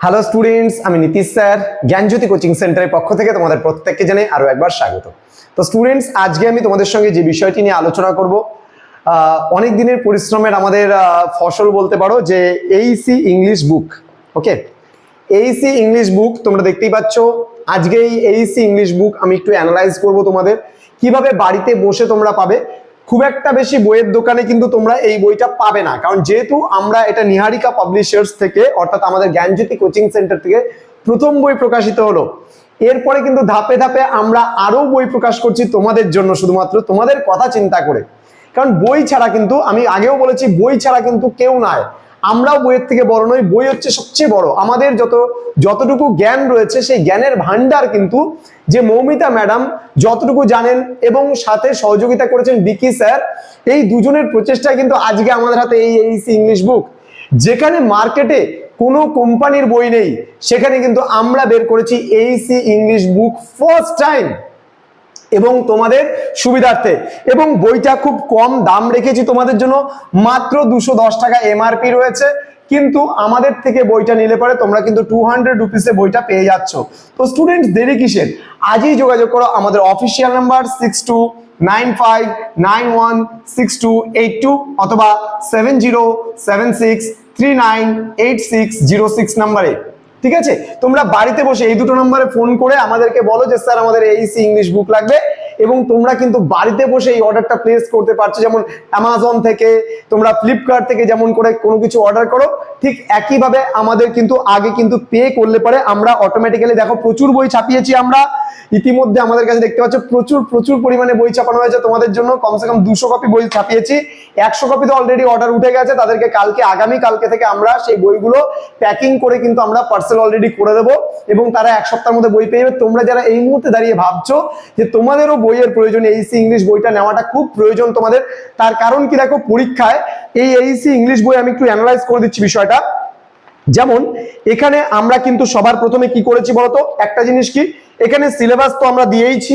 Hello students আমি Nitish sir, জ্ঞানজ্যোতি coaching সেন্টারের পক্ষ থেকে তোমাদের প্রত্যেককে জানাই আরও একবার স্বাগত। তো স্টুডেন্টস আজকে আমি তোমাদের সঙ্গে যে বিষয়টি নিয়ে আলোচনা করব অনেক দিনের পরিশ্রমের আমাদের ফসল বলতে পারো যে এইসি ইংলিশ বুক ওকে এইসি ইংলিশ বুক তোমরা দেখতেই পাচ্ছ আজকে এই এইসি ইংলিশ বুক আমি একটু অ্যানালাইজ করব তোমাদের। কীভাবে বাড়িতে বসে তোমরা পাবে খুব একটা বেশি বইয়ের দোকানে কিন্তু তোমরা এই বইটা পাবে না। কারণ যেহেতু আমরা এটা নিহারিকা পাবলিশার্স থেকে, অর্থাৎ আমাদের জ্ঞানজ্যোতি কোচিং সেন্টার থেকে প্রথম বই প্রকাশিত হলো। এরপরে কিন্তু ধাপে ধাপে আমরা আরও বই প্রকাশ করছি তোমাদের জন্য শুধুমাত্র, তোমাদের কথা চিন্তা করে। কারণ বই ছাড়া কিন্তু, আমি আগেও বলেছি, বই ছাড়া কিন্তু কেউ নয় আমরাও বইয়ের থেকে বড় নই, বই হচ্ছে সবচেয়ে বড়। আমাদের যত, যতটুকু জ্ঞান রয়েছে, সেই জ্ঞানের ভান্ডার কিন্তু যে মৌমিতা ম্যাডাম যতটুকু জানেন এবং সাথে সহযোগিতা করেছেন বিকি স্যার, এই দুজনের প্রচেষ্টায় কিন্তু আজকে আমাদের হাতে এই এইসি ইংলিশ বুক যেখানে মার্কেটে কোনো কোম্পানির বই নেই, সেখানে কিন্তু আমরা বের করেছি এইসি ইংলিশ বুক ফার্স্ট টাইম এবং তোমাদের সুবিধার্থে। এবং বইটা খুব কম দাম রেখেছি তোমাদের জন্য, মাত্র দুশো দশ টাকা এমআরপি রয়েছে। কিন্তু আমাদের থেকে বইটা নিলে পরে তোমরা কিন্তু টু হান্ড্রেড রুপিসে বইটা পেয়ে যাচ্ছ। তো স্টুডেন্ট দেরি কিসের? আজই যোগাযোগ করো আমাদের official number six two nine five nine one six two eight two অথবা seven zero seven six three nine eight six zero six নাম্বারে ঠিক আছে? তোমরা বাড়িতে বসে এই দুটো নম্বরে ফোন করে আমাদেরকে বলো যে, স্যার, আমাদের এইসি ইংলিশ বুক লাগবে। এবং তোমরা কিন্তু বাড়িতে বসে এই অর্ডারটা প্লেস করতে পারছ। যেমন অ্যামাজন থেকে, তোমরা ফ্লিপকার্ট থেকে যেমন করে কোনো কিছু অর্ডার করো, ঠিক একইভাবে আমাদের কিন্তু আগে কিন্তু পে করলে পরে আমরা অটোমেটিক্যালি দেখো প্রচুর বই ছাপিয়েছি আমরা। ইতিমধ্যে আমাদের কাছে দেখতে পাচ্ছ প্রচুর প্রচুর পরিমাণে বই ছাপানো হয়েছে তোমাদের জন্য। কমসে কম দুশো কপি বই ছাপিয়েছি। একশো কপি তো অলরেডি অর্ডার উঠে গেছে। তাদেরকে কালকে, আগামী কালকে থেকে আমরা সেই বইগুলো প্যাকিং করে কিন্তু আমরা পার্সেল অলরেডি করে দেবো এবং তারা এক সপ্তাহের মধ্যে বই পেয়ে যাবে। তোমরা যারা এই মুহূর্তে দাঁড়িয়ে ভাবছ যে তোমাদেরও বইয়ের প্রয়োজন এইসি ইংলিশ বইটা নেওয়াটা খুব প্রয়োজন তোমাদের। তার কারণ কি দেখো, পরীক্ষায় এই এইসি ইংলিশ বই আমি একটু অ্যানালাইজ করে দিচ্ছি বিষয়টা। যেমন, এখানে আমরা কিন্তু সবার প্রথমে কি করেছি বলতো? একটা জিনিস কি? এখানে সিলেবাস তো আমরা দিয়েইছি।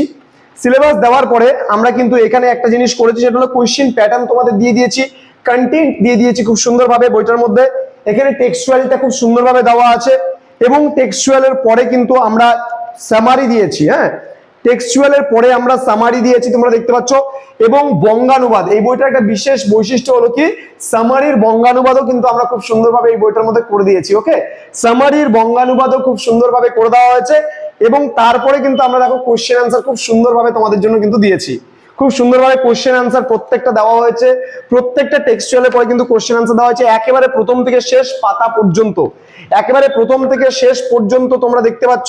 সিলেবাস দেওয়ার পরে আমরা কিন্তু এখানে একটা জিনিস করেছি, সেটা হলো কোয়েশ্চেন প্যাটার্ন তোমাদের দিয়ে দিয়েছি। কন্টেন্ট দিয়ে দিয়েছি খুব সুন্দরভাবে বইটার মধ্যে। এখানে টেক্সচুয়ালটা খুব সুন্দরভাবে দেওয়া আছে। এবং টেক্সচুয়ালের পরে কিন্তু আমরা সামারি দিয়েছি হ্যাঁ? টেক্সচুয়ালের পরে আমরা সামারি দিয়েছি, তোমরা দেখতে পাচ্ছ। এবং বঙ্গানুবাদ, এই বইটার একটা বিশেষ বৈশিষ্ট্য হলো কি? সামারির বঙ্গানুবাদও কিন্তু আমরা খুব সুন্দরভাবে এই বইটার মধ্যে করে দিয়েছি ওকে সামারির বঙ্গানুবাদও খুব সুন্দরভাবে করে দেওয়া হয়েছে এবং তারপরে কিন্তু আমরা দেখো কোশ্চেন আনসার খুব সুন্দরভাবে তোমাদের জন্য কিন্তু দিয়েছি। খুব সুন্দরভাবে কোশ্চেন আনসার প্রত্যেকটা দেওয়া হয়েছে। প্রত্যেকটা টেক্সচুয়ালের পরে কিন্তু কোশ্চেন আনসার দেওয়া হয়েছে। একেবারে প্রথম থেকে শেষ পাতা পর্যন্ত। একেবারে প্রথম থেকে শেষ পর্যন্ত তোমরা দেখতে পাচ্ছ,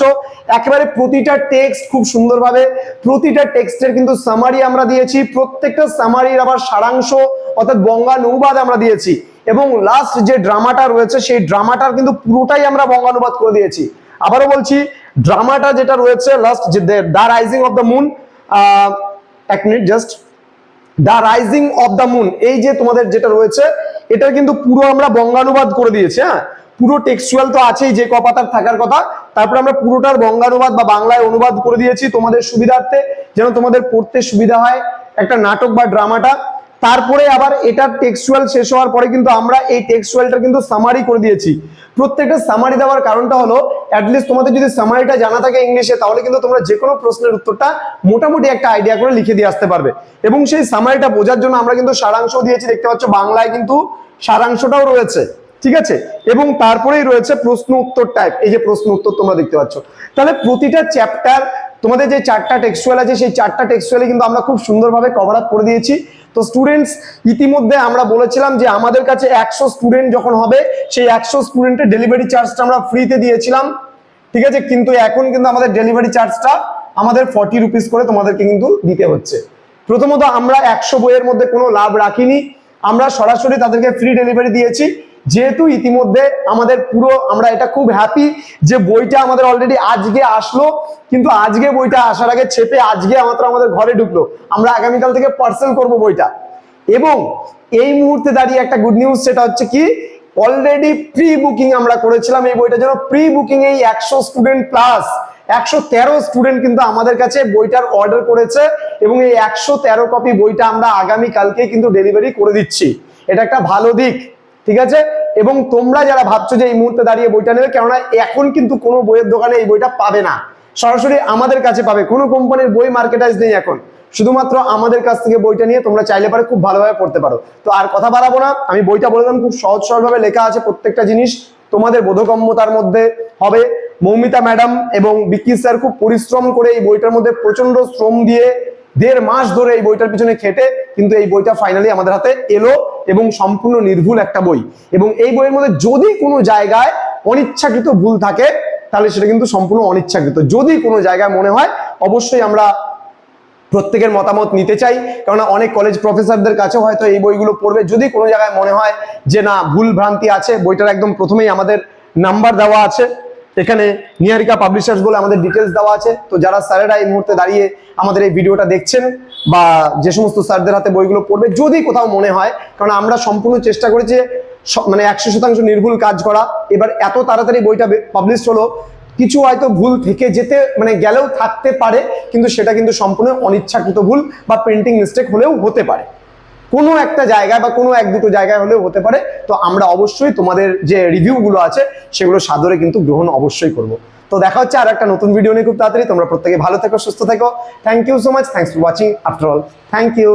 একেবারে প্রতিটা টেক্সট খুব সুন্দরভাবে, প্রতিটা টেক্সটের কিন্তু সামারি আমরা দিয়েছি। প্রত্যেকটা সামারির আবার সারাংশ, অর্থাৎ বঙ্গানুবাদ আমরা দিয়েছি। এবং লাস্ট যে ড্রামাটা রয়েছে, সেই ড্রামাটার কিন্তু পুরোটাই আমরা বঙ্গানুবাদ করে দিয়েছি। আবারও বলছি ড্রামাটা যেটা রয়েছে লাস্ট যে the rising of the moon এক minute just the rising of the moon এই যে তোমাদের যেটা রয়েছে, এটা কিন্তু পুরো আমরা বঙ্গানুবাদ করে দিয়েছি হ্যাঁ? পুরো টেক্সচুয়াল তো আছেই, যে কপাতার থাকার কথা। তারপর আমরা পুরোটার বঙ্গানুবাদ বা বাংলায় অনুবাদ করে দিয়েছি তোমাদের সুবিধার্থে, যেন তোমাদের পড়তে সুবিধা হয়। একটা নাটক বা ড্রামাটা তারপরে আবার এটার টেক্সচুয়াল শেষ হওয়ার পরে কিন্তু আমরা এই টেক্সচুয়ালটা কিন্তু সামারি করে দিয়েছি। প্রত্যেকটা সামারি দেওয়ার কারণটা হলো অ্যাটলিস্ট তোমাদের যদি সামারিটা জানা থাকে ইংলিশে তাহলে কিন্তু তোমরা যে কোনো প্রশ্নের উত্তরটা মোটামুটি একটা আইডিয়া করে লিখে দিয়ে আসতে পারবে। এবং সেই সামারিটা বোঝার জন্য আমরা কিন্তু সারাংশ দিয়েছি, দেখতে পাচ্ছ বাংলায় কিন্তু সারাংশটাও রয়েছে, ঠিক আছে? এবং তারপরেই রয়েছে প্রশ্ন উত্তর টাইপ এই যে প্রশ্ন উত্তর তোমরা দেখতে পাচ্ছ। তাহলে প্রতিটা চ্যাপ্টার তোমাদের যে চারটা টেক্সচুয়াল আছে, সেই চারটা টেক্সচুয়ালে কিন্তু আমরা খুব সুন্দরভাবে কভার আপ করে দিয়েছি। তো স্টুডেন্টস ইতিমধ্যে আমরা বলেছিলাম যে আমাদের কাছে একশো স্টুডেন্ট যখন হবে, সেই একশো স্টুডেন্টের ডেলিভারি চার্জটা আমরা ফ্রিতে দিয়েছিলাম। ঠিক আছে? কিন্তু এখন কিন্তু আমাদের ডেলিভারি চার্জটা আমাদের ফর্টি রুপিস করে তোমাদেরকে কিন্তু দিতে হচ্ছে। প্রথমত আমরা একশো বইয়ের মধ্যে কোনো লাভ রাখিনি। আমরা সরাসরি তাদেরকে ফ্রি ডেলিভারি দিয়েছি। যেহেতু ইতিমধ্যে আমাদের পুরো, আমরা এটা খুব হ্যাপি যে বইটা আমাদের অলরেডি আজকে আসলো, কিন্তু আজকে বইটা আসার আগে ছেপে আজকে মাত্র আমাদের ঘরে ঢুকলো। আমরা আগামীকাল থেকে পার্সেল করব বইটা। এবং এই মুহূর্তে দাঁড়িয়ে একটা গুড নিউজ সেটা হচ্ছে কি? অলরেডি প্রি বুকিং আমরা করেছিলাম এই বইটার জন্য প্রি বুকিং এই একশো স্টুডেন্ট প্লাস একশো তেরো স্টুডেন্ট কিন্তু আমাদের কাছে বইটার অর্ডার করেছে এবং এই একশো তেরো কপি বইটা আমরা আগামী কালকে কিন্তু ডেলিভারি করে দিচ্ছি। এটা একটা ভালো দিক। ঠিক আছে? এবং তোমরা যারা ভাবছ যে এই মুহূর্তে দাঁড়িয়ে বইটা নেবে, কেননা এখন কিন্তু কোনো বইয়ের দোকানে এই বইটা পাবে না। সরাসরি আমাদের কাছে পাবে। কোনো কোম্পানির বই মার্কেটাইজ নেই এখন। শুধুমাত্র আমাদের কাছ থেকে বইটা নিয়ে তোমরা চাইলে পারে, খুব ভালোভাবে পড়তে পারো। তো আর কথা বাড়াবো না। আমি বইটা বলে দিলাম, খুব সহজ সরলভাবে লেখা আছে প্রত্যেকটা জিনিস। তোমাদের বোধগম্যতার মধ্যে হবে। মৌমিতা ম্যাডাম এবং বিকি স্যার খুব পরিশ্রম করে এই বইটার মধ্যে প্রচণ্ড শ্রম দিয়ে দেড় মাস ধরে এই বইটার পিছনে খেটে কিন্তু এই বইটা ফাইনালি আমাদের হাতে এলো। এবং সম্পূর্ণ নির্ভুল একটা বই। এবং এই বইয়ের মধ্যে যদি কোনো জায়গায় অনিচ্ছাকৃত ভুল থাকে, তাহলে সেটা কিন্তু সম্পূর্ণ অনিচ্ছাকৃত। যদি কোনো জায়গায় মনে হয়, অবশ্যই আমরা প্রত্যেকের মতামত নিতে চাই। কেননা অনেক কলেজ প্রফেসরদের কাছেও হয়তো এই বইগুলো পড়বে। যদি কোনো জায়গায় মনে হয় যে না, ভুল ভ্রান্তি আছে, বইটার একদম প্রথমেই আমাদের নাম্বার দেওয়া আছে। এখানে নিয়ারিকা পাবলিশার্স বলে আমাদের ডিটেলস দেওয়া আছে। তো যারা স্যারেরা এই মুহূর্তে দাঁড়িয়ে আমাদের এই ভিডিওটা দেখছেন বা যে সমস্ত স্যারদের হাতে বইগুলো পড়বে, যদি কোথাও মনে হয়, কারণ আমরা সম্পূর্ণ চেষ্টা করেছি মানে একশো শতাংশ নির্ভুল কাজ করা। এবার এত তাড়াতাড়ি বইটা পাবলিশ হলো, কিছু হয়তো ভুল থেকে যেতে মানে গেলেও থাকতে পারে, কিন্তু সেটা কিন্তু সম্পূর্ণ অনিচ্ছাকৃত ভুল বা প্রিন্টিং মিস্টেক হলেও হতে পারে। কোনো একটা জায়গায় বা কোনো এক দুটো জায়গায় হলেও হতে পারে। তো আমরা অবশ্যই তোমাদের যে রিভিউগুলো আছে, সেগুলো সাদরে কিন্তু গ্রহণ অবশ্যই করব। তো দেখা হচ্ছে আর একটা নতুন ভিডিও নিয়ে খুব তাড়াতাড়ি। তোমরা প্রত্যেকে ভালো থেকো, সুস্থ থেকো। Thank you so much thanks for watching after all thank you